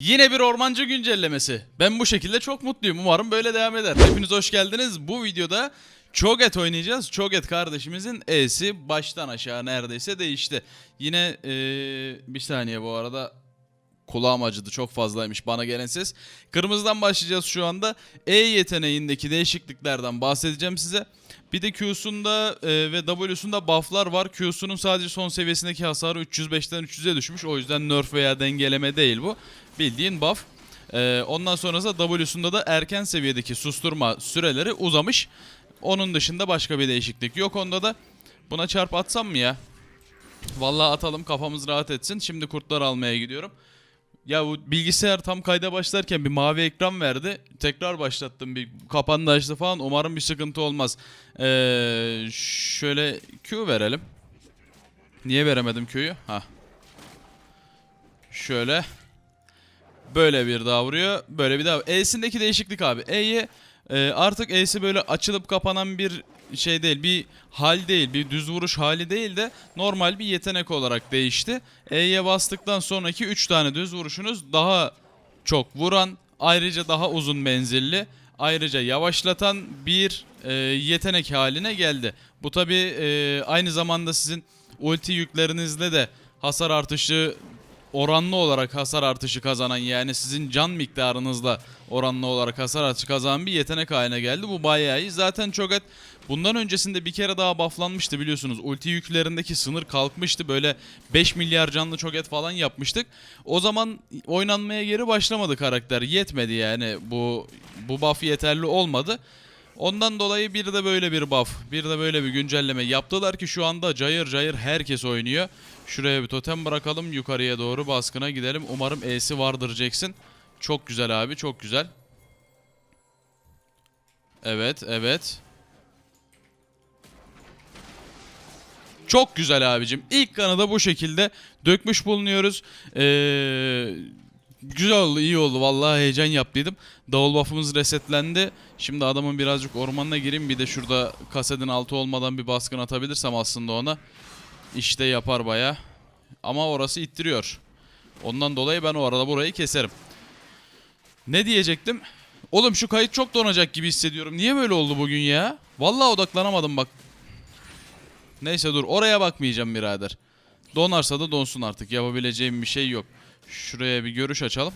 Yine bir ormancı güncellemesi. Ben bu şekilde çok mutluyum. Umarım böyle devam eder. Hepiniz hoş geldiniz. Bu videoda Choget oynayacağız. Choget kardeşimizin E'si baştan aşağı neredeyse değişti. Yine eee, bir saniye bu arada kulağım acıdı çok fazlaymış bana gelen ses. Kırmızıdan başlayacağız şu anda. E yeteneğindeki değişikliklerden bahsedeceğim size. Bir de Q'sunda e, ve W'sunda bufflar var. Q'sunun sadece son seviyesindeki hasarı 305'ten 300'e düşmüş. O yüzden nerf veya dengeleme değil bu. Bildiğin buff. E, ondan sonrasında W'sunda da erken seviyedeki susturma süreleri uzamış. Onun dışında başka bir değişiklik yok. Onda da buna çarp atsam mı ya? Vallahi atalım kafamız rahat etsin. Şimdi kurtlar almaya gidiyorum. Ya bu bilgisayar tam kayda başlarken bir mavi ekran verdi. Tekrar başlattım bir kapandı açtı falan. Umarım bir sıkıntı olmaz. Ee, şöyle Q verelim. Niye veremedim Q'yu? Ha. Şöyle. Böyle bir daha vuruyor. Böyle bir daha. E'sindeki değişiklik abi. E'yi e, artık E'si böyle açılıp kapanan bir şey değil. Bir hal değil. Bir düz vuruş hali değil de normal bir yetenek olarak değişti. E'ye bastıktan sonraki 3 tane düz vuruşunuz daha çok vuran, ayrıca daha uzun menzilli, ayrıca yavaşlatan bir e, yetenek haline geldi. Bu tabi aynı zamanda sizin ulti yüklerinizle de hasar artışı oranlı olarak hasar artışı kazanan yani sizin can miktarınızla oranlı olarak hasar artışı kazanan bir yetenek haline geldi. Bu bayağı iyi. Zaten Cho'Gath bundan öncesinde bir kere daha bufflanmıştı biliyorsunuz. Ulti yüklerindeki sınır kalkmıştı. Böyle 5 milyar canlı Cho'Gath falan yapmıştık. O zaman oynanmaya geri başlamadı karakter. Yetmedi yani bu bu buff yeterli olmadı. Ondan dolayı bir de böyle bir buff, bir de böyle bir güncelleme yaptılar ki şu anda cayır cayır herkes oynuyor. Şuraya bir totem bırakalım, yukarıya doğru baskına gidelim. Umarım E'si vardır Jackson. Çok güzel abi, çok güzel. Evet, evet. Çok güzel abicim. İlk kanı da bu şekilde dökmüş bulunuyoruz. Ee, güzel oldu, iyi oldu. Vallahi heyecan yaptıydım. Davul buff'ımız resetlendi. Şimdi adamın birazcık ormanına gireyim. Bir de şurada kasetin altı olmadan bir baskın atabilirsem aslında ona. işte yapar baya. Ama orası ittiriyor. Ondan dolayı ben o arada burayı keserim. Ne diyecektim? Oğlum şu kayıt çok donacak gibi hissediyorum. Niye böyle oldu bugün ya? Vallahi odaklanamadım bak. Neyse dur oraya bakmayacağım birader. Donarsa da donsun artık. Yapabileceğim bir şey yok. Şuraya bir görüş açalım.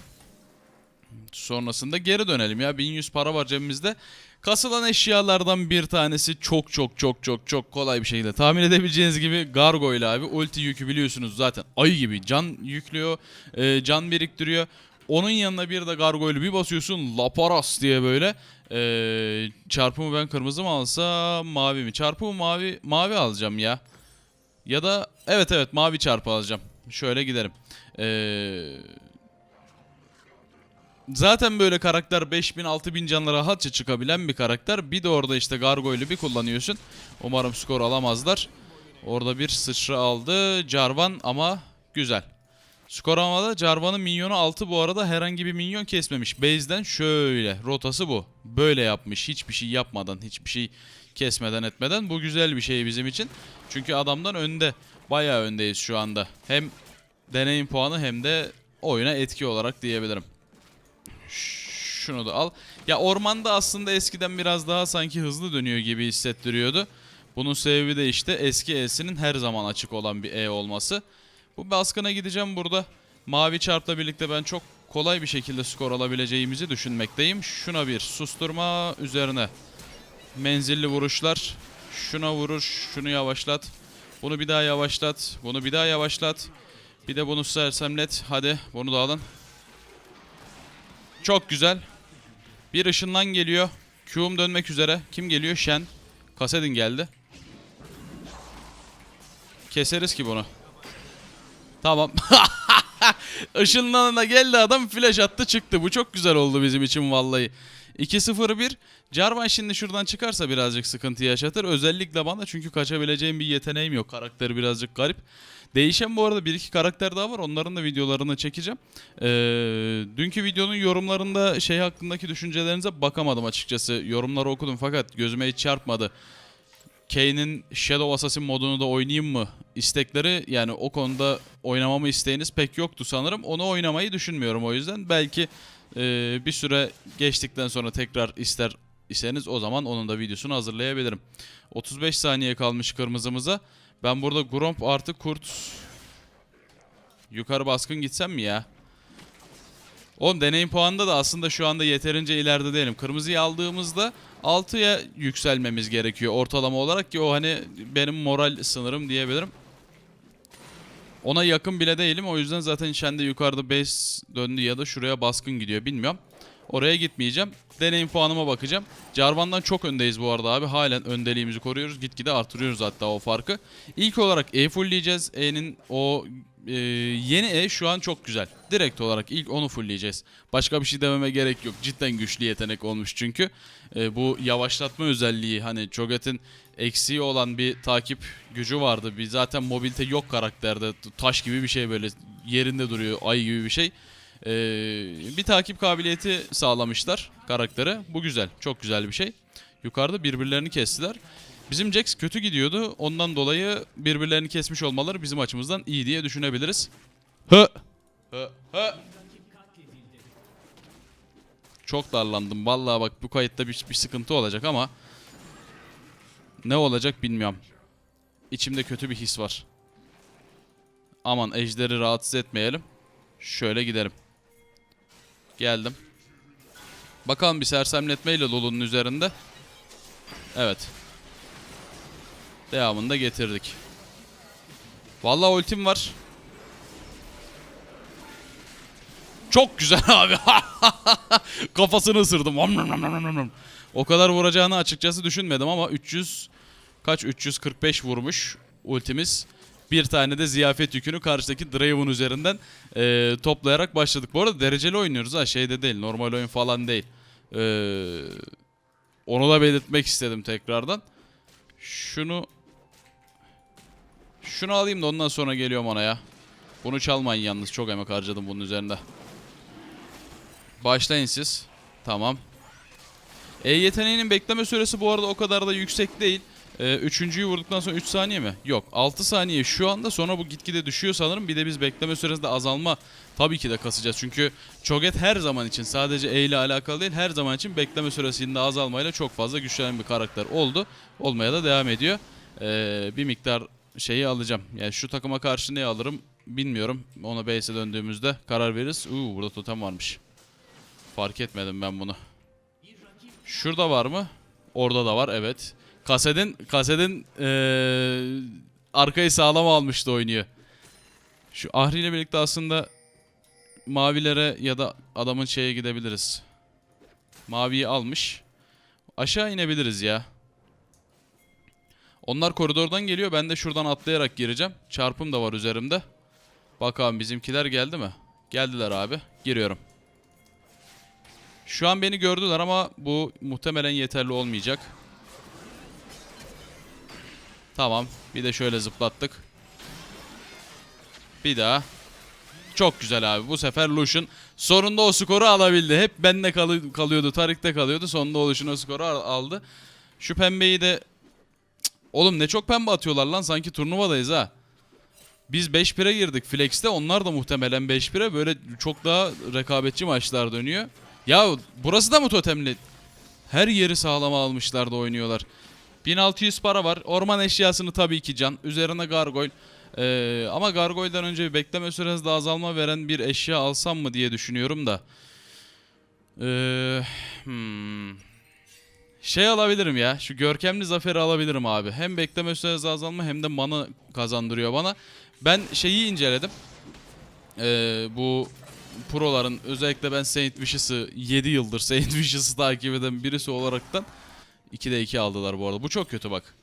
Sonrasında geri dönelim ya. 1100 para var cebimizde. Kasılan eşyalardan bir tanesi çok çok çok çok çok kolay bir şekilde tahmin edebileceğiniz gibi Gargoyle abi. Ulti yükü biliyorsunuz zaten ayı gibi can yüklüyor, e, can biriktiriyor. Onun yanına bir de Gargoyle bir basıyorsun Laparas diye böyle. E, çarpımı ben kırmızı mı alsam mavi mi? Çarpımı mavi mavi alacağım ya. Ya da evet evet mavi çarpı alacağım. Şöyle giderim. Eee Zaten böyle karakter 5000 6000 canlı rahatça çıkabilen bir karakter. Bir de orada işte Gargoyle'ü bir kullanıyorsun. Umarım skor alamazlar. Orada bir sıçra aldı Jarvan ama güzel. Skor almadı. Jarvan'ın minyonu 6 bu arada herhangi bir minyon kesmemiş. Base'den şöyle rotası bu. Böyle yapmış hiçbir şey yapmadan hiçbir şey kesmeden etmeden. Bu güzel bir şey bizim için. Çünkü adamdan önde. Bayağı öndeyiz şu anda. Hem deneyim puanı hem de oyuna etki olarak diyebilirim. Şunu da al. Ya ormanda aslında eskiden biraz daha sanki hızlı dönüyor gibi hissettiriyordu. Bunun sebebi de işte eski E'sinin her zaman açık olan bir E olması. Bu baskına gideceğim burada. Mavi çarpla birlikte ben çok kolay bir şekilde skor alabileceğimizi düşünmekteyim. Şuna bir susturma üzerine menzilli vuruşlar. Şuna vuruş, şunu yavaşlat. Bunu bir daha yavaşlat. Bunu bir daha yavaşlat. Bir de bunu sersemlet. Hadi bunu da alın. Çok güzel. Bir ışınlan geliyor. Q'um dönmek üzere. Kim geliyor? Shen. Kasedin geldi. Keseriz ki bunu. Tamam. Işınlanına geldi adam flash attı çıktı. Bu çok güzel oldu bizim için vallahi. 2-0-1. Jarvan şimdi şuradan çıkarsa birazcık sıkıntı yaşatır. Özellikle bana çünkü kaçabileceğim bir yeteneğim yok. Karakteri birazcık garip. Değişen bu arada bir iki karakter daha var. Onların da videolarını çekeceğim. Ee, dünkü videonun yorumlarında şey hakkındaki düşüncelerinize bakamadım açıkçası. Yorumları okudum fakat gözüme hiç çarpmadı. Kane'in Shadow Assassin modunu da oynayayım mı istekleri yani o konuda oynamamı isteğiniz pek yoktu sanırım. Onu oynamayı düşünmüyorum o yüzden. Belki e, bir süre geçtikten sonra tekrar ister iseniz o zaman onun da videosunu hazırlayabilirim. 35 saniye kalmış kırmızımıza. Ben burada Gromp artı Kurt yukarı baskın gitsem mi ya? Oğlum deneyim puanında da aslında şu anda yeterince ileride değilim. Kırmızıyı aldığımızda 6'ya yükselmemiz gerekiyor ortalama olarak ki o hani benim moral sınırım diyebilirim. Ona yakın bile değilim o yüzden zaten Şende yukarıda base döndü ya da şuraya baskın gidiyor bilmiyorum. Oraya gitmeyeceğim. Deneyim puanıma bakacağım. Jarvan'dan çok öndeyiz bu arada abi. Halen öndeliğimizi koruyoruz. Gitgide artırıyoruz hatta o farkı. İlk olarak E fullleyeceğiz. E'nin o e, yeni E şu an çok güzel. Direkt olarak ilk onu fullleyeceğiz. Başka bir şey dememe gerek yok. Cidden güçlü yetenek olmuş çünkü. E, bu yavaşlatma özelliği hani Cho'Gath'in eksiği olan bir takip gücü vardı. Bir zaten mobilite yok karakterde. Taş gibi bir şey böyle yerinde duruyor. Ay gibi bir şey. Ee, bir takip kabiliyeti sağlamışlar karaktere. Bu güzel. Çok güzel bir şey. Yukarıda birbirlerini kestiler. Bizim Jax kötü gidiyordu. Ondan dolayı birbirlerini kesmiş olmaları bizim açımızdan iyi diye düşünebiliriz. Hı. Hı. Hı. Çok darlandım. Vallahi bak bu kayıtta bir, bir sıkıntı olacak ama ne olacak bilmiyorum. İçimde kötü bir his var. Aman ejderi rahatsız etmeyelim. Şöyle gidelim. Geldim. Bakalım bir sersemletmeyle Lulu'nun üzerinde. Evet. Devamını da getirdik. Vallahi ultim var. Çok güzel abi. Kafasını ısırdım. O kadar vuracağını açıkçası düşünmedim ama 300 kaç 345 vurmuş ultimiz. Bir tane de ziyafet yükünü karşıdaki Draven üzerinden e, toplayarak başladık. Bu arada dereceli oynuyoruz ha şeyde değil normal oyun falan değil. E, onu da belirtmek istedim tekrardan. Şunu şunu alayım da ondan sonra geliyorum ona ya. Bunu çalmayın yalnız çok emek harcadım bunun üzerinde. Başlayın siz. Tamam. E yeteneğinin bekleme süresi bu arada o kadar da yüksek değil. Ee, üçüncüyü vurduktan sonra 3 saniye mi? Yok 6 saniye şu anda sonra bu gitgide düşüyor sanırım. Bir de biz bekleme süresinde azalma tabii ki de kasacağız. Çünkü Cho'Gath her zaman için sadece E ile alakalı değil her zaman için bekleme süresinde azalmayla çok fazla güçlenen bir karakter oldu. Olmaya da devam ediyor. Ee, bir miktar şeyi alacağım. Yani şu takıma karşı ne alırım bilmiyorum. Ona base'e döndüğümüzde karar veririz. Uuu burada totem varmış. Fark etmedim ben bunu. Şurada var mı? Orada da var evet. Kasedin Kasedin eee arkayı sağlam almıştı oynuyor. Şu Ahri ile birlikte aslında mavilere ya da adamın şeye gidebiliriz. Maviyi almış. Aşağı inebiliriz ya. Onlar koridordan geliyor. Ben de şuradan atlayarak gireceğim. Çarpım da var üzerimde. Bakalım bizimkiler geldi mi? Geldiler abi. Giriyorum. Şu an beni gördüler ama bu muhtemelen yeterli olmayacak. Tamam. Bir de şöyle zıplattık. Bir daha. Çok güzel abi. Bu sefer Lucian sonunda o skoru alabildi. Hep bende kalı- kalıyordu. Tarik'te kalıyordu. Sonunda o Lucian o skoru al- aldı. Şu pembeyi de... Oğlum ne çok pembe atıyorlar lan. Sanki turnuvadayız ha. Biz 5-1'e girdik Flex'te. Onlar da muhtemelen 5-1'e. Böyle çok daha rekabetçi maçlar dönüyor. Ya burası da mı totemli? Her yeri sağlam almışlar da oynuyorlar. 1600 para var. Orman eşyasını tabii ki can. Üzerine gargoyle. Ee, ama gargoyle'dan önce bir bekleme süresi de azalma veren bir eşya alsam mı diye düşünüyorum da. Ee, hmm. Şey alabilirim ya. Şu görkemli zaferi alabilirim abi. Hem bekleme süresi azalma hem de mana kazandırıyor bana. Ben şeyi inceledim. Ee, bu proların özellikle ben Saint Vicious'ı 7 yıldır Saint Vicious'ı takip eden birisi olaraktan 2'de 2 aldılar bu arada. Bu çok kötü bak.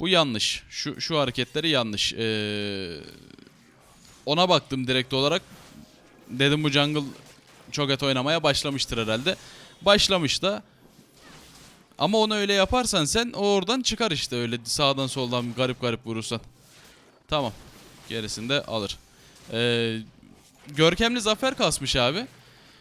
Bu yanlış. Şu şu hareketleri yanlış. Ee, ona baktım direkt olarak. Dedim bu jungle çok et oynamaya başlamıştır herhalde. Başlamış da. Ama onu öyle yaparsan sen o oradan çıkar işte öyle sağdan soldan garip garip vurursan. Tamam. Gerisini de alır. Ee, görkemli zafer kasmış abi.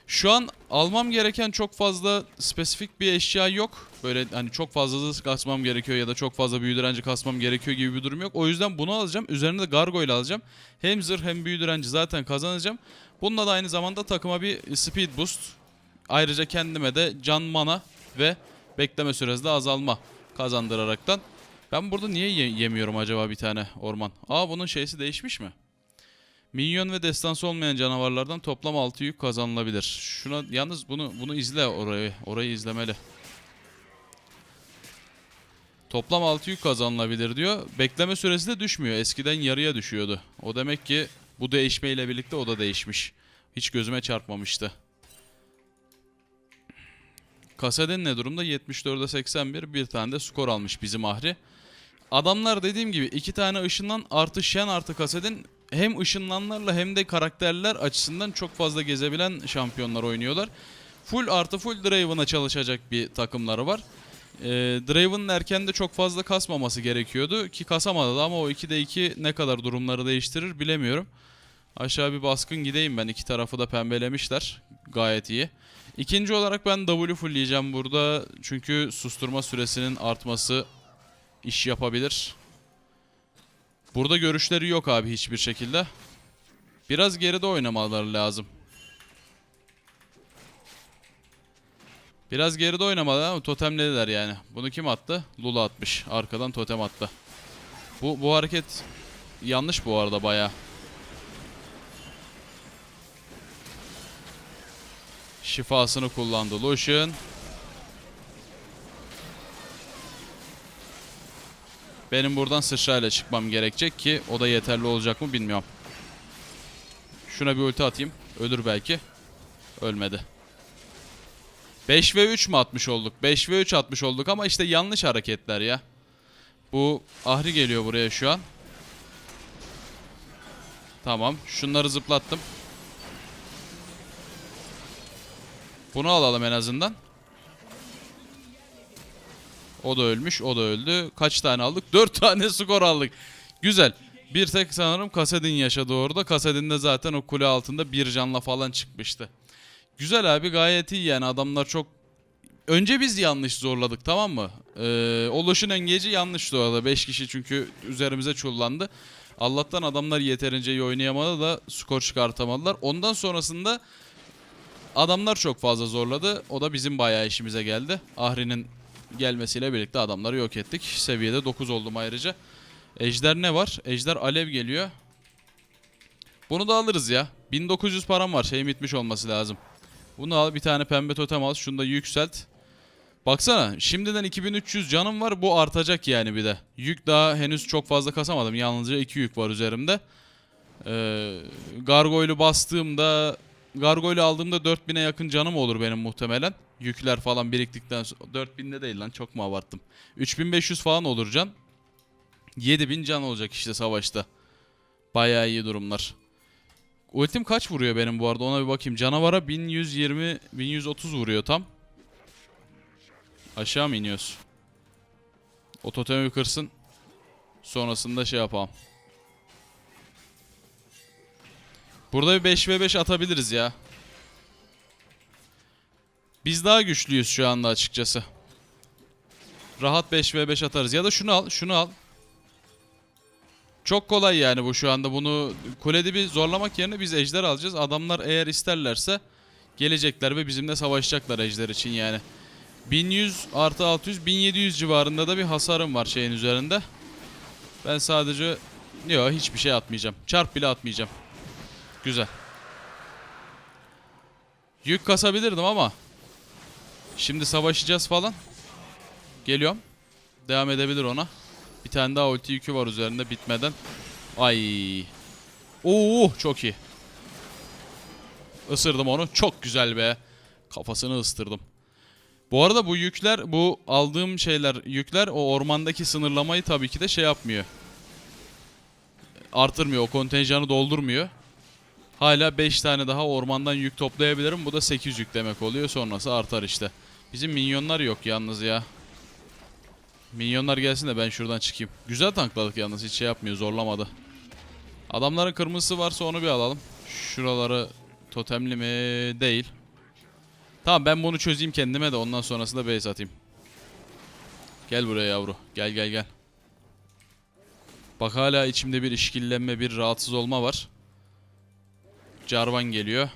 Şu an almam gereken çok fazla spesifik bir eşya yok. Böyle hani çok fazla hızlı kasmam gerekiyor ya da çok fazla büyü direnci kasmam gerekiyor gibi bir durum yok. O yüzden bunu alacağım. Üzerine de gargoyle alacağım. Hem zırh hem büyü direnci zaten kazanacağım. Bununla da aynı zamanda takıma bir speed boost. Ayrıca kendime de can mana ve bekleme süresi de azalma kazandıraraktan. Ben burada niye ye- yemiyorum acaba bir tane orman? Aa bunun şeysi değişmiş mi? Minyon ve destansı olmayan canavarlardan toplam 6 yük kazanılabilir. Şuna yalnız bunu bunu izle orayı. Orayı izlemeli. Toplam 6 yük kazanılabilir diyor. Bekleme süresi de düşmüyor. Eskiden yarıya düşüyordu. O demek ki bu değişmeyle birlikte o da değişmiş. Hiç gözüme çarpmamıştı. Kasadin ne durumda? 74'e 81. Bir tane de skor almış bizim Ahri. Adamlar dediğim gibi iki tane ışınlan artı Shen artı Kasadin hem ışınlanlarla hem de karakterler açısından çok fazla gezebilen şampiyonlar oynuyorlar. Full artı full Draven'a çalışacak bir takımları var. Ee, Draven'ın erken de çok fazla kasmaması gerekiyordu ki kasamadı da ama o 2'de 2 ne kadar durumları değiştirir bilemiyorum. Aşağı bir baskın gideyim ben iki tarafı da pembelemişler gayet iyi. İkinci olarak ben W fullleyeceğim burada çünkü susturma süresinin artması iş yapabilir. Burada görüşleri yok abi hiçbir şekilde. Biraz geride oynamaları lazım. Biraz geride oynamalı ama totemlediler yani. Bunu kim attı? Lula atmış. Arkadan totem attı. Bu bu hareket yanlış bu arada baya. Şifasını kullandı Lucian. Benim buradan sıçrayla çıkmam gerekecek ki o da yeterli olacak mı bilmiyorum. Şuna bir ulti atayım. Ölür belki. Ölmedi. 5 ve 3 mü atmış olduk? 5 ve 3 atmış olduk ama işte yanlış hareketler ya. Bu Ahri geliyor buraya şu an. Tamam. Şunları zıplattım. Bunu alalım en azından. O da ölmüş, o da öldü. Kaç tane aldık? 4 tane skor aldık. Güzel. Bir tek sanırım Kasadin yaşadı orada. Kasadin de zaten o kule altında bir canla falan çıkmıştı. Güzel abi gayet iyi yani adamlar çok... Önce biz yanlış zorladık tamam mı? Ee, Oluş'un engeci yanlış zorladı. 5 kişi çünkü üzerimize çullandı. Allah'tan adamlar yeterince iyi oynayamadı da skor çıkartamadılar. Ondan sonrasında adamlar çok fazla zorladı. O da bizim bayağı işimize geldi. Ahri'nin gelmesiyle birlikte adamları yok ettik. Seviyede 9 oldum ayrıca. Ejder ne var? Ejder alev geliyor. Bunu da alırız ya. 1900 param var. Şey bitmiş olması lazım. Bunu al bir tane pembe totem al. Şunu da yükselt. Baksana şimdiden 2300 canım var. Bu artacak yani bir de. Yük daha henüz çok fazla kasamadım. Yalnızca 2 yük var üzerimde. Ee, Gargoyle'u bastığımda Gargoyle aldığımda 4000'e yakın canım olur benim muhtemelen. Yükler falan biriktikten sonra 4000'de değil lan çok mu abarttım. 3500 falan olur can. 7000 can olacak işte savaşta. Bayağı iyi durumlar. Ultim kaç vuruyor benim bu arada ona bir bakayım. Canavara 1120 1130 vuruyor tam. Aşağı mı iniyoruz? O totemi kırsın. Sonrasında şey yapalım. Burada bir 5v5 atabiliriz ya. Biz daha güçlüyüz şu anda açıkçası. Rahat 5v5 atarız. Ya da şunu al, şunu al. Çok kolay yani bu şu anda. Bunu kulede bir zorlamak yerine biz ejder alacağız. Adamlar eğer isterlerse gelecekler ve bizimle savaşacaklar ejder için yani. 1100 artı 600 1700 civarında da bir hasarım var şeyin üzerinde. Ben sadece yok hiçbir şey atmayacağım. Çarp bile atmayacağım. Güzel. Yük kasabilirdim ama şimdi savaşacağız falan. Geliyorum. Devam edebilir ona. Bir tane daha ulti yükü var üzerinde bitmeden. Ay. Oo çok iyi. Isırdım onu. Çok güzel be. Kafasını ıstırdım. Bu arada bu yükler, bu aldığım şeyler, yükler o ormandaki sınırlamayı tabii ki de şey yapmıyor. Artırmıyor, o kontenjanı doldurmuyor. Hala 5 tane daha ormandan yük toplayabilirim. Bu da 8 yük demek oluyor. Sonrası artar işte. Bizim minyonlar yok yalnız ya. Minyonlar gelsin de ben şuradan çıkayım. Güzel tankladık yalnız hiç şey yapmıyor zorlamadı. Adamların kırmızısı varsa onu bir alalım. Şuraları totemli mi? Değil. Tamam ben bunu çözeyim kendime de ondan sonrasında base atayım. Gel buraya yavru. Gel gel gel. Bak hala içimde bir işkillenme, bir rahatsız olma var. Jarvan geliyor.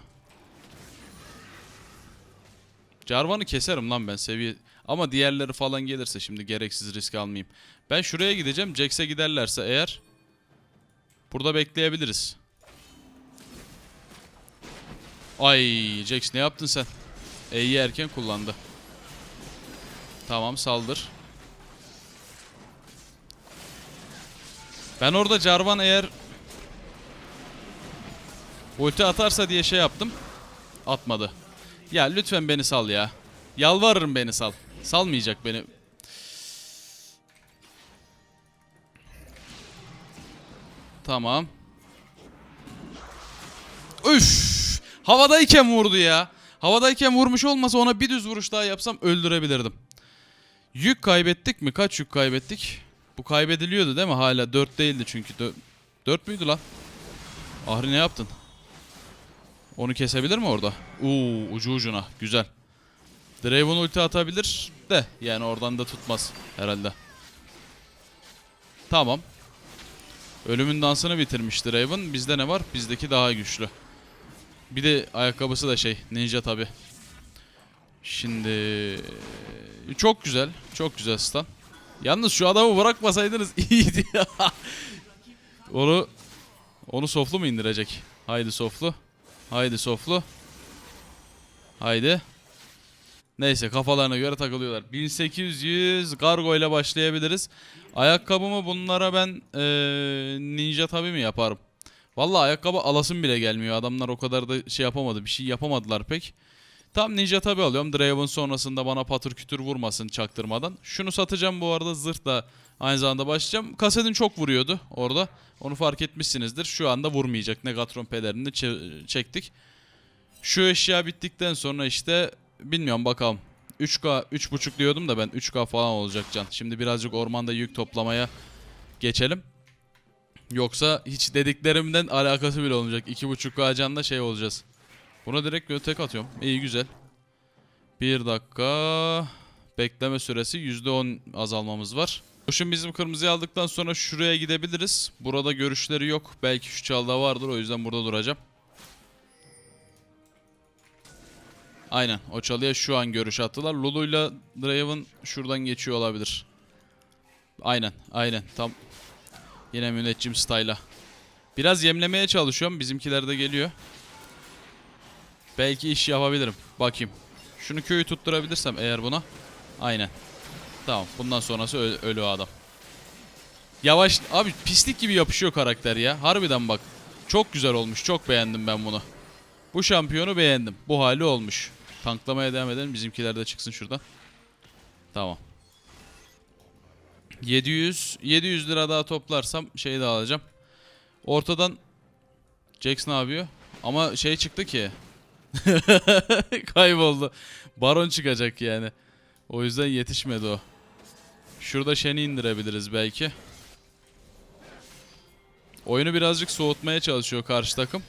Jarvan'ı keserim lan ben seviye... Ama diğerleri falan gelirse şimdi gereksiz risk almayayım. Ben şuraya gideceğim. Jax'e giderlerse eğer... Burada bekleyebiliriz. Ay Jax ne yaptın sen? E'yi erken kullandı. Tamam saldır. Ben orada Jarvan eğer ulti atarsa diye şey yaptım. Atmadı. Ya lütfen beni sal ya. Yalvarırım beni sal. Salmayacak beni. Tamam. Üf! Havadayken vurdu ya. Havadayken vurmuş olmasa ona bir düz vuruş daha yapsam öldürebilirdim. Yük kaybettik mi? Kaç yük kaybettik? Bu kaybediliyordu değil mi? Hala 4 değildi çünkü. 4 müydü lan? Ahri ne yaptın? Onu kesebilir mi orada? Uuu ucu ucuna. Güzel. Draven ulti atabilir de yani oradan da tutmaz herhalde. Tamam. Ölümün dansını bitirmiş Draven. Bizde ne var? Bizdeki daha güçlü. Bir de ayakkabısı da şey ninja tabi. Şimdi çok güzel. Çok güzel stun. Yalnız şu adamı bırakmasaydınız iyiydi ya. onu onu soflu mu indirecek? Haydi soflu. Haydi soflu. Haydi. Neyse kafalarına göre takılıyorlar. 1800 kargo ile başlayabiliriz. Ayakkabımı bunlara ben eee, ninja tabi mi yaparım? Vallahi ayakkabı alasım bile gelmiyor. Adamlar o kadar da şey yapamadı. Bir şey yapamadılar pek. Tam ninja tabi alıyorum. Draven sonrasında bana patır kütür vurmasın çaktırmadan. Şunu satacağım bu arada. Zırh da aynı zamanda başlayacağım. Kasedin çok vuruyordu orada. Onu fark etmişsinizdir. Şu anda vurmayacak. Negatron pelerini çe- çektik. Şu eşya bittikten sonra işte bilmiyorum bakalım. 3K 3.5 diyordum da ben 3K falan olacak can. Şimdi birazcık ormanda yük toplamaya geçelim. Yoksa hiç dediklerimden alakası bile olmayacak. 2.5K canla şey olacağız. Buna direkt böyle tek atıyorum. İyi güzel. Bir dakika. Bekleme süresi %10 azalmamız var. Kuşun bizim kırmızıyı aldıktan sonra şuraya gidebiliriz. Burada görüşleri yok. Belki şu çalda vardır o yüzden burada duracağım. Aynen o çalıya şu an görüş attılar. Lulu'yla Draven şuradan geçiyor olabilir. Aynen aynen tam yine müneccim style'a. Biraz yemlemeye çalışıyorum. Bizimkiler de geliyor. Belki iş yapabilirim. Bakayım. Şunu köyü tutturabilirsem eğer buna. Aynen. Tamam. Bundan sonrası ölü adam. Yavaş. Abi pislik gibi yapışıyor karakter ya. Harbiden bak. Çok güzel olmuş. Çok beğendim ben bunu. Bu şampiyonu beğendim. Bu hali olmuş. Tanklamaya devam edelim. Bizimkiler de çıksın şuradan. Tamam. 700 700 lira daha toplarsam şeyi de alacağım. Ortadan Jax ne yapıyor? Ama şey çıktı ki. Kayboldu. Baron çıkacak yani. O yüzden yetişmedi o. Şurada Shen'i indirebiliriz belki. Oyunu birazcık soğutmaya çalışıyor karşı takım.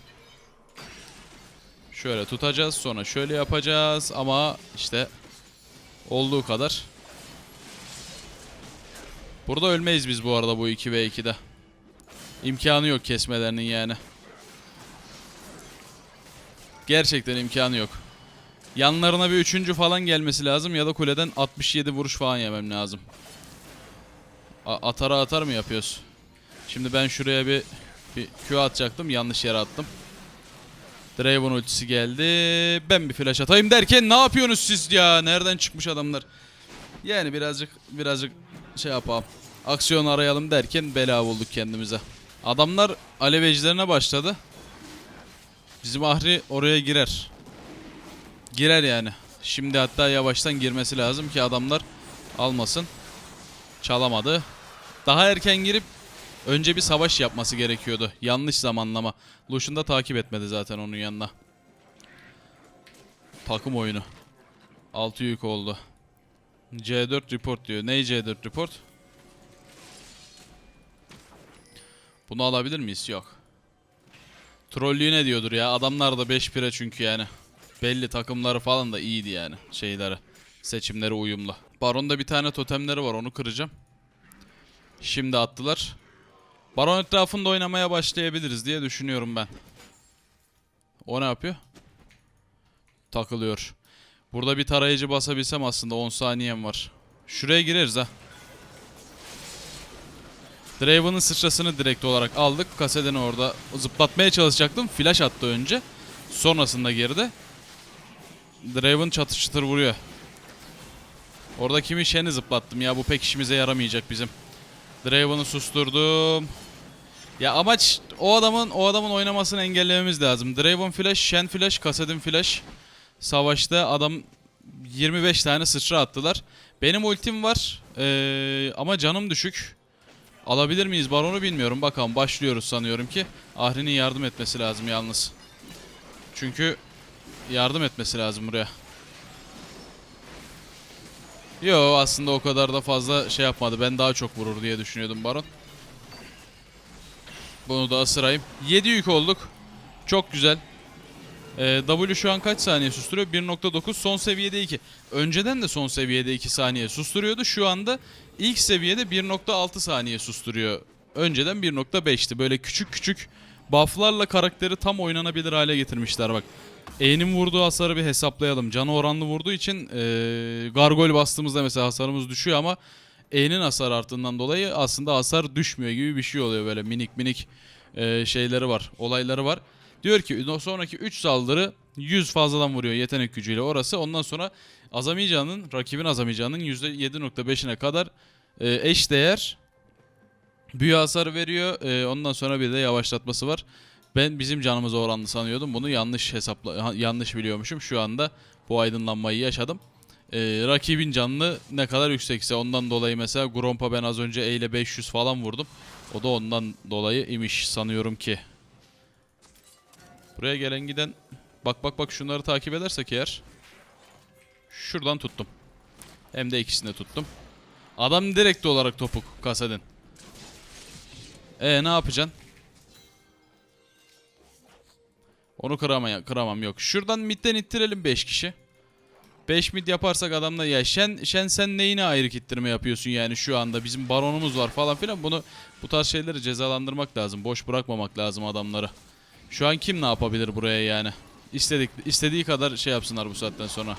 Şöyle tutacağız sonra şöyle yapacağız ama işte olduğu kadar. Burada ölmeyiz biz bu arada bu 2 ve 2'de. İmkanı yok kesmelerinin yani. Gerçekten imkanı yok. Yanlarına bir üçüncü falan gelmesi lazım ya da kuleden 67 vuruş falan yemem lazım. A- atara atar mı yapıyoruz? Şimdi ben şuraya bir, bir Q atacaktım yanlış yere attım. Draven ultisi geldi. Ben bir flash atayım derken ne yapıyorsunuz siz ya? Nereden çıkmış adamlar? Yani birazcık birazcık şey yapalım. Aksiyon arayalım derken bela bulduk kendimize. Adamlar alev ejderine başladı. Bizim Ahri oraya girer. Girer yani. Şimdi hatta yavaştan girmesi lazım ki adamlar almasın. Çalamadı. Daha erken girip önce bir savaş yapması gerekiyordu. Yanlış zamanlama. Lucian da takip etmedi zaten onun yanına. Takım oyunu. 6 yük oldu. C4 report diyor. Ney C4 report? Bunu alabilir miyiz? Yok. Trollüğü ne diyordur ya? Adamlar da 5 pire çünkü yani. Belli takımları falan da iyiydi yani şeyleri. Seçimleri uyumlu. Baron'da bir tane totemleri var onu kıracağım. Şimdi attılar. Baron etrafında oynamaya başlayabiliriz diye düşünüyorum ben. O ne yapıyor? Takılıyor. Burada bir tarayıcı basabilsem aslında 10 saniyem var. Şuraya gireriz ha. Draven'ın sıçrasını direkt olarak aldık. Kasedeni orada zıplatmaya çalışacaktım. Flash attı önce. Sonrasında geride. Draven çatır çatır vuruyor. Orada kimi Shen'i zıplattım ya. Bu pek işimize yaramayacak bizim. Draven'ı susturdum. Ya amaç o adamın o adamın oynamasını engellememiz lazım. Draven flash, Shen flash, Kasadin flash. Savaşta adam 25 tane sıçra attılar. Benim ultim var ee, ama canım düşük. Alabilir miyiz baronu bilmiyorum. Bakalım başlıyoruz sanıyorum ki. Ahri'nin yardım etmesi lazım yalnız. Çünkü yardım etmesi lazım buraya. Yo aslında o kadar da fazla şey yapmadı. Ben daha çok vurur diye düşünüyordum baron. Bunu da ısırayım. 7 yük olduk. Çok güzel. Ee, W şu an kaç saniye susturuyor? 1.9 son seviyede 2. Önceden de son seviyede 2 saniye susturuyordu. Şu anda ilk seviyede 1.6 saniye susturuyor. Önceden 1.5'ti. Böyle küçük küçük bufflarla karakteri tam oynanabilir hale getirmişler bak. E'nin vurduğu hasarı bir hesaplayalım. Canı oranlı vurduğu için ee, gargoyle bastığımızda mesela hasarımız düşüyor ama E'nin hasar arttığından dolayı aslında hasar düşmüyor gibi bir şey oluyor böyle minik minik ee, şeyleri var, olayları var. Diyor ki sonraki 3 saldırı 100 fazladan vuruyor yetenek gücüyle orası. Ondan sonra azamayacağının, rakibin azamayacağının %7.5'ine kadar e, eş değer büyü hasar veriyor. E, ondan sonra bir de yavaşlatması var. Ben bizim canımıza oranlı sanıyordum. Bunu yanlış hesapla yanlış biliyormuşum. Şu anda bu aydınlanmayı yaşadım. E, rakibin canlı ne kadar yüksekse ondan dolayı mesela Gromp'a ben az önce E ile 500 falan vurdum. O da ondan dolayı imiş sanıyorum ki. Buraya gelen giden bak bak bak şunları takip edersek eğer şuradan tuttum. Hem de ikisini de tuttum. Adam direkt olarak topuk kasaden. E ne yapacaksın? Onu kıramaya, kıramam yok. Şuradan midden ittirelim 5 kişi. 5 mid yaparsak adamla ya Şen, Şen sen neyine ayrı ittirme yapıyorsun yani şu anda bizim baronumuz var falan filan bunu bu tarz şeyleri cezalandırmak lazım. Boş bırakmamak lazım adamları. Şu an kim ne yapabilir buraya yani? İstedik istediği kadar şey yapsınlar bu saatten sonra.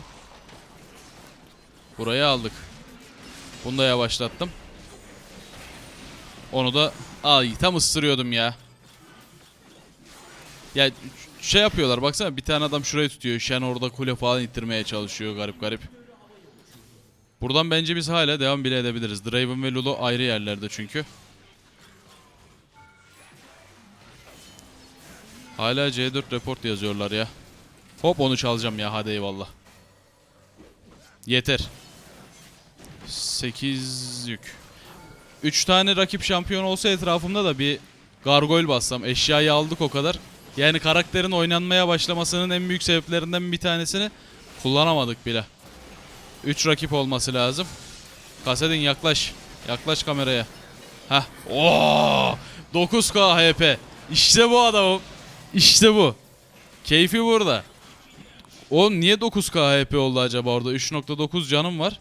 Burayı aldık. Bunu da yavaşlattım. Onu da ay tam ısırıyordum ya. Ya şey yapıyorlar baksana bir tane adam şurayı tutuyor. Şen orada kule falan ittirmeye çalışıyor garip garip. Buradan bence biz hala devam bile edebiliriz. Draven ve Lulu ayrı yerlerde çünkü. Hala C4 report yazıyorlar ya. Hop onu çalacağım ya hadi eyvallah. Yeter. 8 yük. 3 tane rakip şampiyon olsa etrafımda da bir gargoyle bassam. Eşyayı aldık o kadar. Yani karakterin oynanmaya başlamasının en büyük sebeplerinden bir tanesini kullanamadık bile. 3 rakip olması lazım. Kasedin yaklaş. Yaklaş kameraya. Heh. Oo! 9K HP. İşte bu adamım. İşte bu. Keyfi burada. O niye 9K HP oldu acaba orada? 3.9 canım var.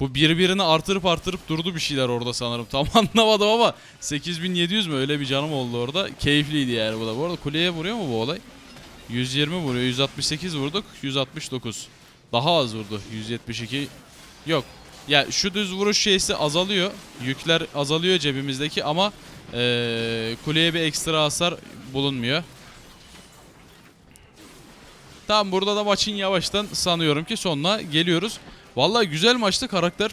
Bu birbirini artırıp artırıp durdu bir şeyler orada sanırım. Tam anlamadım ama 8700 mü öyle bir canım oldu orada. Keyifliydi yani bu da. Bu arada kuleye vuruyor mu bu olay? 120 vuruyor. 168 vurduk. 169. Daha az vurdu. 172. Yok. Ya şu düz vuruş şeysi azalıyor. Yükler azalıyor cebimizdeki ama eee, kuleye bir ekstra hasar bulunmuyor. Tamam burada da maçın yavaştan sanıyorum ki sonuna geliyoruz. Vallahi güzel maçtı karakter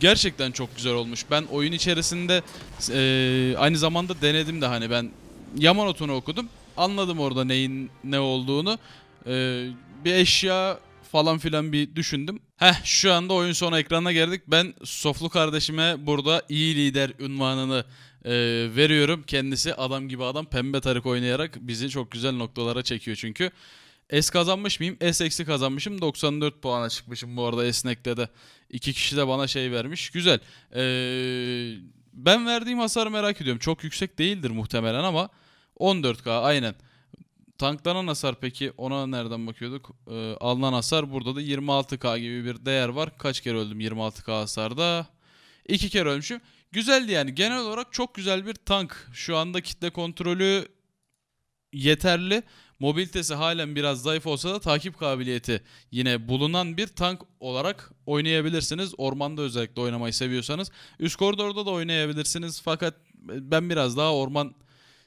gerçekten çok güzel olmuş. Ben oyun içerisinde eee, aynı zamanda denedim de hani ben Yamanot'unu okudum. Anladım orada neyin ne olduğunu. Eee, bir eşya falan filan bir düşündüm. Heh şu anda oyun sonu ekranına geldik. Ben Soflu kardeşime burada iyi lider unvanını eee, veriyorum. Kendisi adam gibi adam pembe tarık oynayarak bizi çok güzel noktalara çekiyor çünkü. S kazanmış mıyım? S eksi kazanmışım. 94 puana çıkmışım bu arada esnekte de. İki kişi de bana şey vermiş. Güzel. Ee, ben verdiğim hasarı merak ediyorum. Çok yüksek değildir muhtemelen ama 14K aynen. Tanklanan hasar peki ona nereden bakıyorduk? Ee, alınan hasar burada da 26k gibi bir değer var. Kaç kere öldüm 26k hasarda? 2 kere ölmüşüm. Güzeldi yani. Genel olarak çok güzel bir tank. Şu anda kitle kontrolü yeterli. Mobilitesi halen biraz zayıf olsa da takip kabiliyeti yine bulunan bir tank olarak oynayabilirsiniz. Ormanda özellikle oynamayı seviyorsanız. Üst koridorda da oynayabilirsiniz. Fakat ben biraz daha orman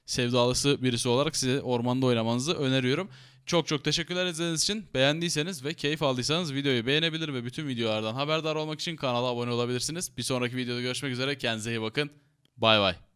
sevdalısı birisi olarak size ormanda oynamanızı öneriyorum. Çok çok teşekkürler izlediğiniz için. Beğendiyseniz ve keyif aldıysanız videoyu beğenebilir ve bütün videolardan haberdar olmak için kanala abone olabilirsiniz. Bir sonraki videoda görüşmek üzere. Kendinize iyi bakın. Bay bay.